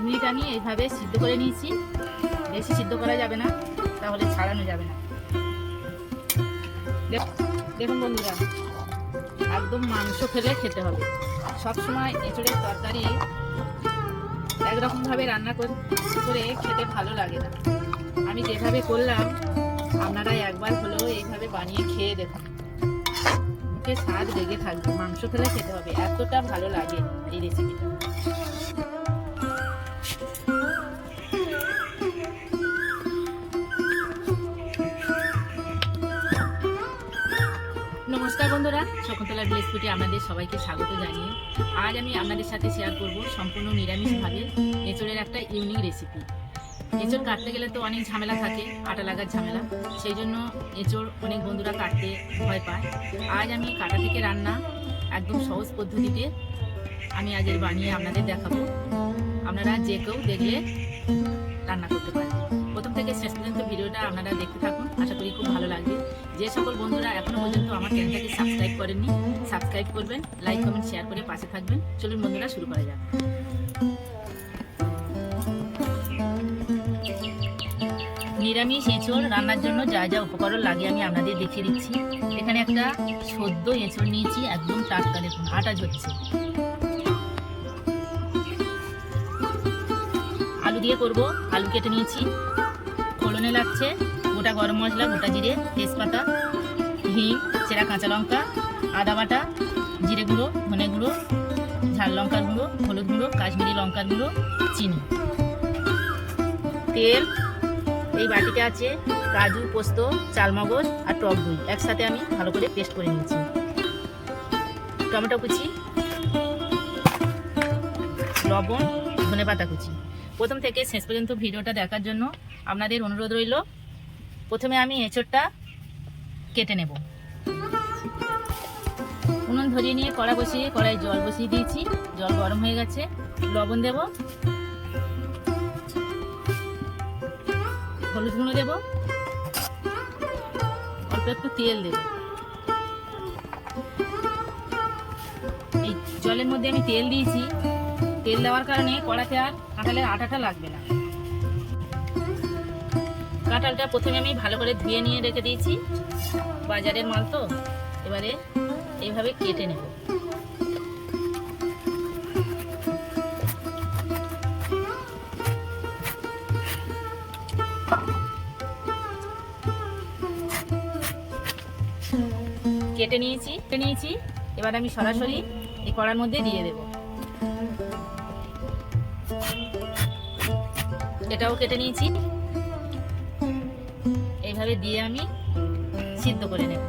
Minute আমি এইভাবে সিদ্ধ করে নিয়েছি। বেশি সিদ্ধ করা যাবে না, তাহলে ছাড়ানো যাবে না। দেখ- দেখুন বন্ধুরা, একদম মাংস ফেলে খেতে হবে। সবসময় এঁচড়ের তরকারি একরকমভাবে রান্না করে খেতে ভালো লাগে না। আমি যেভাবে করলাম আপনারা একবার হলেও এইভাবে বানিয়ে খেয়ে দেখুন। মুখে স্বাদ লেগে থাকবে, মাংস ফেলে খেতে হবে। এতটা ভালো লাগে এই রেসিপিটা নমস্কার বন্ধুরা, শকুন্তলা ভিলেজ ফুটে আপনাদের সবাইকে স্বাগত জানিয়ে আজ আমি আপনাদের সাথে শেয়ার করব সম্পূর্ণ নিরামিষভাবে এঁচড়ের একটা ইউনিক রেসিপি এঁচড় কাটতে গেলে তো অনেক ঝামেলা থাকে, আটা লাগার ঝামেলা, সেই জন্য এঁচড় অনেক বন্ধুরা কাটতে ভয় পায়। আজ আমি কাটা থেকে রান্না একদম সহজ পদ্ধতিতে আমি আজের বানিয়ে আপনাদের দেখাবো। আপনারা যে কেউ দেখলে রান্না করতে পারবেন প্রথম থেকে শেষ পর্যন্ত ভিডিওটা আপনারা দেখতে থাকুন, আশা করি খুব ভালো লাগবে। যে সকল বন্ধুরা এখনও পর্যন্ত আমার চ্যানেলটাকে সাবস্ক্রাইব করেননি সাবস্ক্রাইব করবেন লাইক কমেন্ট শেয়ার করে পাশে থাকবেন। চলুন বন্ধুরা, শুরু করা যাক। নিরামিষ এঁচড় রান্নার জন্য যা যা উপকরণ লাগে আমি আপনাদের দেখিয়ে দিচ্ছি। এখানে একটা সদ্য এঁচড় নিয়েছি, একদম টাটকা, দেখুন, আটা ঝরছে। আলু দিয়ে করব, আলু কেটে নিয়েছি। ফোড়নে লাগছে গোটা গরম মশলা, গোটা জিরে, তেজপাতা, হিং, চেরা কাঁচা লঙ্কা, আদা বাটা, জিরে গুঁড়ো, ধনে গুঁড়ো, ঝাল লঙ্কার গুঁড়ো, হলুদ গুঁড়ো, কাশ্মীরি লঙ্কার গুঁড়ো, চিনি। তেল, এই বাটিতে আছে কাজু, পোস্ত, চালমগজ আর টক দই। একসাথে আমি ভালো করে পেস্ট করে নিয়েছি। টমেটো কুচি, লবণ ধনে পাতা কুচি। প্রথম থেকে শেষ পর্যন্ত ভিডিওটা দেখার জন্য আপনাদের অনুরোধ রইল। প্রথমে আমি এঁচড়টা কেটে নেব। উনুন ধরিয়ে নিয়ে কড়া বসিয়ে কড়াই জল বসিয়ে দিয়েছি। জল গরম হয়ে গেছে। লবণ দেব। হলুদ গুঁড়ো দেব। অল্প একটু তেল দেব। এই জলের মধ্যে আমি তেল দিয়েছি। তেল দেওয়ার কারণে কড়াতে আর কাঁঠালের আটাটা লাগবে না। কাঁঠালটা প্রথমে আমি ভালো করে ধুয়ে নিয়ে রেখে দিয়েছি। বাজারের মাল তো। এবারে এইভাবে কেটে নেব। কেটে নিয়েছি কেটে নিয়েছি। এবার আমি সরাসরি এই কড়ার মধ্যে দিয়ে দেব। এটাও কেটে নিয়েছি। এইভাবে দিয়ে আমি সিদ্ধ করে নেব।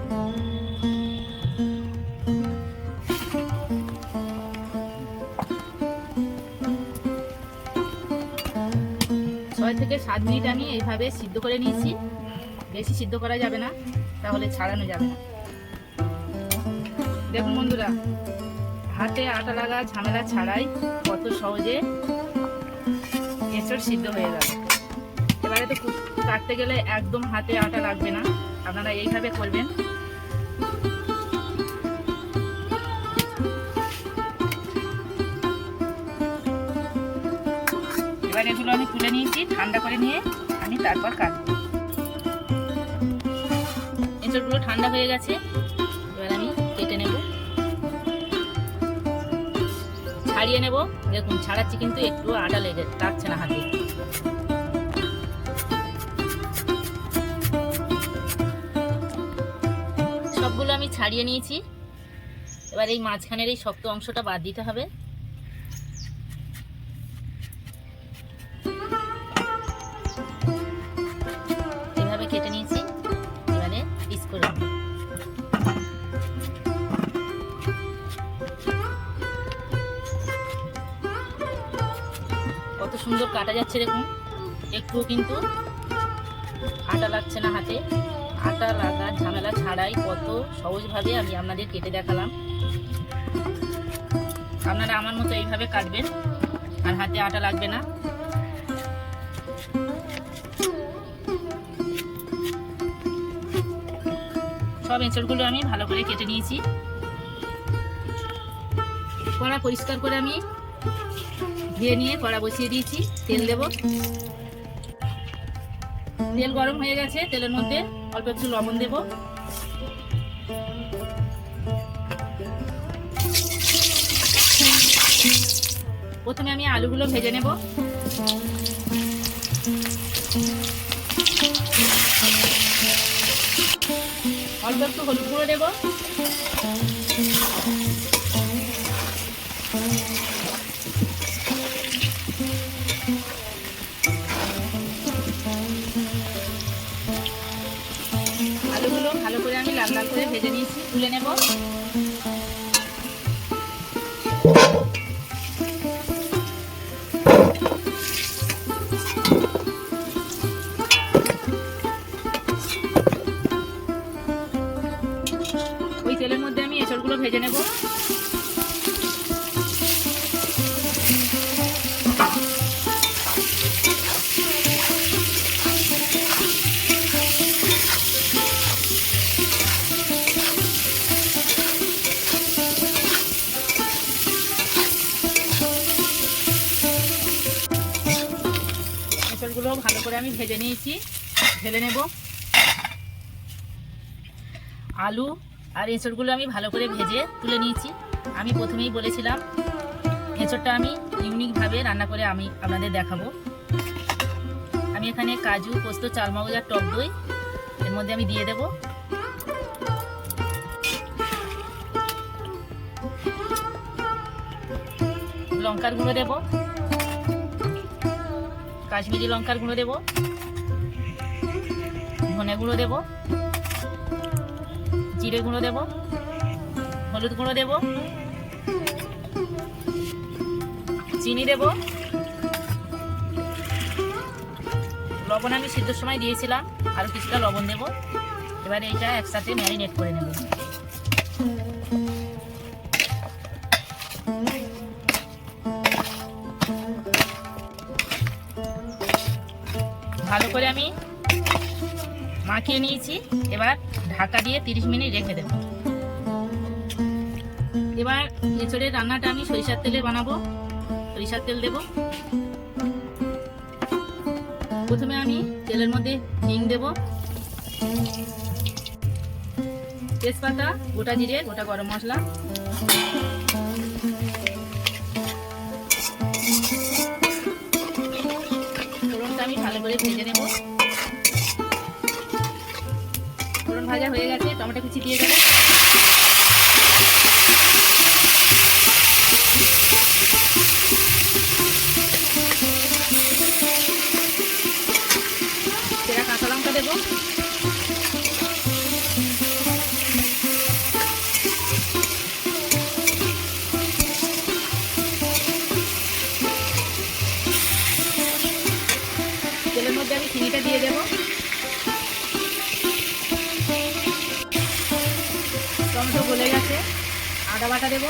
ছয় থেকে সাত মিনিট আমি এইভাবে সিদ্ধ করে নিয়েছি। বেশি সিদ্ধ করা যাবে না, তাহলে ছাড়ানো যাবে না। দেখুন বন্ধুরা, হাতে আটা লাগা ঝামেলা ছাড়াই কত সহজে এঁচড় সিদ্ধ হয়ে এবারে তো কাটতে গেলে একদম হাতে আটা লাগবে না। আপনারা এইভাবে করবেন। এবার এগুলো আমি তুলে নিয়েছি, ঠান্ডা করে নিয়ে আমি তারপর কাটবো। এঁচড়গুলো ঠান্ডা হয়ে গেছে, এবার আমি কেটে নেব। ছাড়িয়ে নেব। দেখুন, ছাড়াচ্ছি কিন্তু একটু আটা লেগে লাগছে না হাতে। ছাড়িয়ে নিয়েছি। এবার এই মাঝখানের এই শক্ত অংশটা বাদ দিতে হবে। এভাবে কেটে নিয়েছি। এবারে করে কত সুন্দর কাটা যাচ্ছে দেখুন। একটু কিন্তু আটা লাগছে না হাতে। আটা লাগা ঝামেলা ছাড়াই কত সহজভাবে আমি আপনাদের কেটে দেখালাম। আপনারা আমার মতো এইভাবে কাটবেন, আর হাতে আটা লাগবে না। সব এঁচড়গুলো আমি ভালো করে কেটে নিয়েছি। কড়া পরিষ্কার করে আমি ধুয়ে নিয়ে কড়া বসিয়ে দিয়েছি, তেল দেব। তেল গরম হয়ে গেছে, তেলের মধ্যে অল্প একটু লবণ দেব। প্রথমে আমি আলুগুলো ভেজে নেব। অল্প একটু হলুদ গুঁড়ো দেবো। লাল করে ভেজে নিয়েছি তুলে নেব। ভেজে নিয়েছি। ঢেলে নেব। আলু আর এঁচড়গুলো আমি ভালো করে ভেজে তুলে নিয়েছি। আমি প্রথমেই বলেছিলাম, এঁচড়টা আমি ইউনিকভাবে রান্না করে আমি আপনাদের দেখাবো। আমি এখানে কাজু, পোস্ত চালমগজ আর টক দই এর মধ্যে আমি দিয়ে দেব। লঙ্কার গুঁড়ো দেব। কাশ্মীরি লঙ্কার গুঁড়ো দেবো। ধনে গুঁড়ো দেবো। জিরে গুঁড়ো দেবো। হলুদ গুঁড়ো দেবো। চিনি দেব। লবণ আমি সিদ্ধর সময় দিয়েছিলাম আরও কিছুটা লবণ দেবো। এবারে এটা একসাথে ম্যারিনেট করে নেব। ভালো করে আমি মাখিয়ে নিয়েছি। এবার ঢাকা দিয়ে 30 মিনিট রেখে দেব। এবার এঁচড়ের রান্নাটা আমি সরিষার তেলে বানাবো। সরিষার তেল দেব। প্রথমে আমি তেলের মধ্যে হিং দেব। তেজপাতা, গোটা জিরে, গোটা গরম মশলা। ভেজে নেব। ফোড়ন ভাজা হয়ে গেছে টমেটো কুচি দিয়ে দেবো। চিনিটা দিয়ে দেবো। টমেটো গলে গেছে, আদা বাটা দেবো।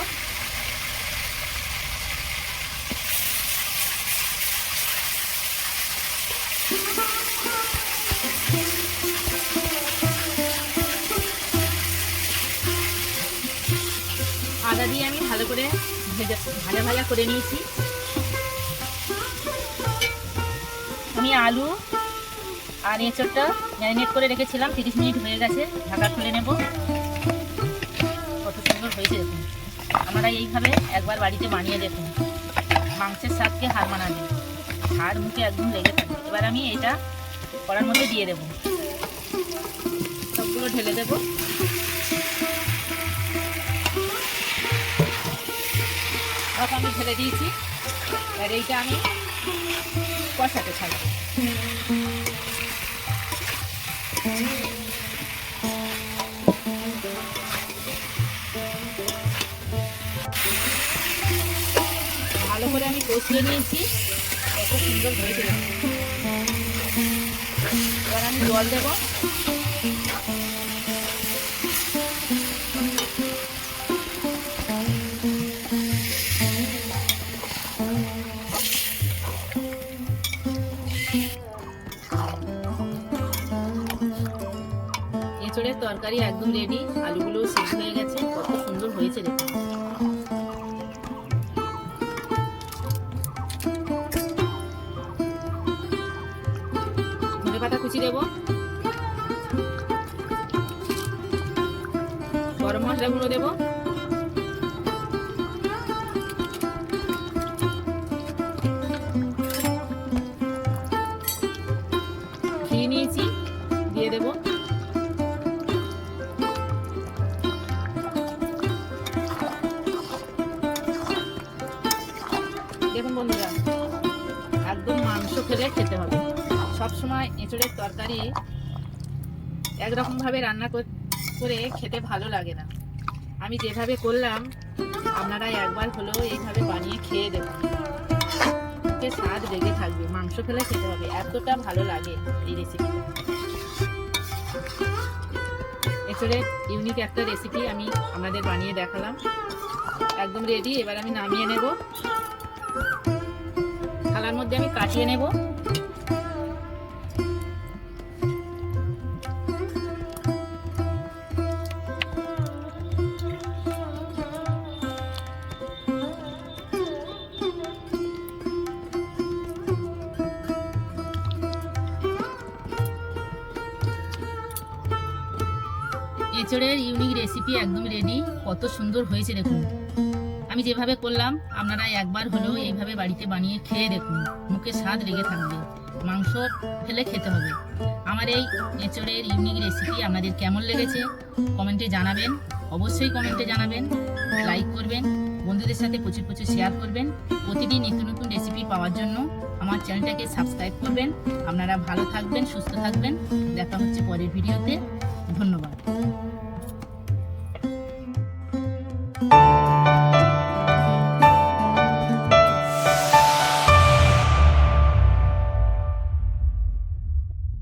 আদা দিয়ে আমি ভালো করে ভেজা, ভাজা ভাজা করে নিয়েছি। আমি আলু আর এঁচড়টা ম্যারিনেট করে রেখেছিলাম, তিরিশ মিনিট হয়ে গেছে, ঢাকা খুলে নেব। কত সুন্দর হয়েছে দেখুন। আমরা এইভাবে একবার বাড়িতে বানিয়ে দেখুন। মাংসের স্বাদকে হার মানাবে। হাড় মুখে একদম লেগে থাকে। এবার আমি এটা করার মধ্যে দিয়ে দেব। সবগুলো ঢেলে দেব। সব আমি ঢেলে দিয়েছি। আর এইটা আমি কষাতে থাকব। কষিয়ে নিয়েছি। সুন্দর এবার আমি জল দেবো। তরকারি একদম রেডি আলুগুলো সিদ্ধ হয়ে গেছে। কত সুন্দর হয়েছে দেখুন কুচি দেব। গরম মশলা গুঁড়ো দেব। ঘি নিয়েছি দিয়ে দেবো। সবসময় এঁচড়ের তরকারি একরকম ভাবে রান্না কর- খেতে ভালো লাগে না। আমি যেভাবে করলাম আপনারা একবার হলেও এইভাবে বানিয়ে খেয়ে দেবেন স্বাদ লেগে থাকবে, মাংস ফেলে খেতে হবে, এতটা ভালো লাগে এই রেসিপি এছাড়ে ইউনিক একটা রেসিপি আমি আপনাদের বানিয়ে দেখালাম। একদম রেডি এবার আমি নামিয়ে নেব। থালার মধ্যে আমি কাটিয়ে নেব। এঁচড়ের ইউনিক রেসিপি একদম রেডি কত সুন্দর হয়েছে দেখুন। আমি যেভাবে করলাম, আপনারা একবার হলেও এইভাবে বাড়িতে বানিয়ে খেয়ে দেখুন। মুখে স্বাদ লেগে থাকবে। মাংস ফেলে খেতে হবে। আমার এই এঁচড়ের ইউনিক রেসিপি আপনাদের কেমন লেগেছে কমেন্টে জানাবেন। অবশ্যই কমেন্টে জানাবেন লাইক করবেন, বন্ধুদের সাথে প্রচুর প্রচুর শেয়ার করবেন। প্রতিদিন নিত্য নতুন রেসিপি পাওয়ার জন্য আমার চ্যানেলটাকে সাবস্ক্রাইব করবেন। আপনারা ভালো থাকবেন, সুস্থ থাকবেন। দেখা হচ্ছে পরের ভিডিওতে ধন্যবাদ।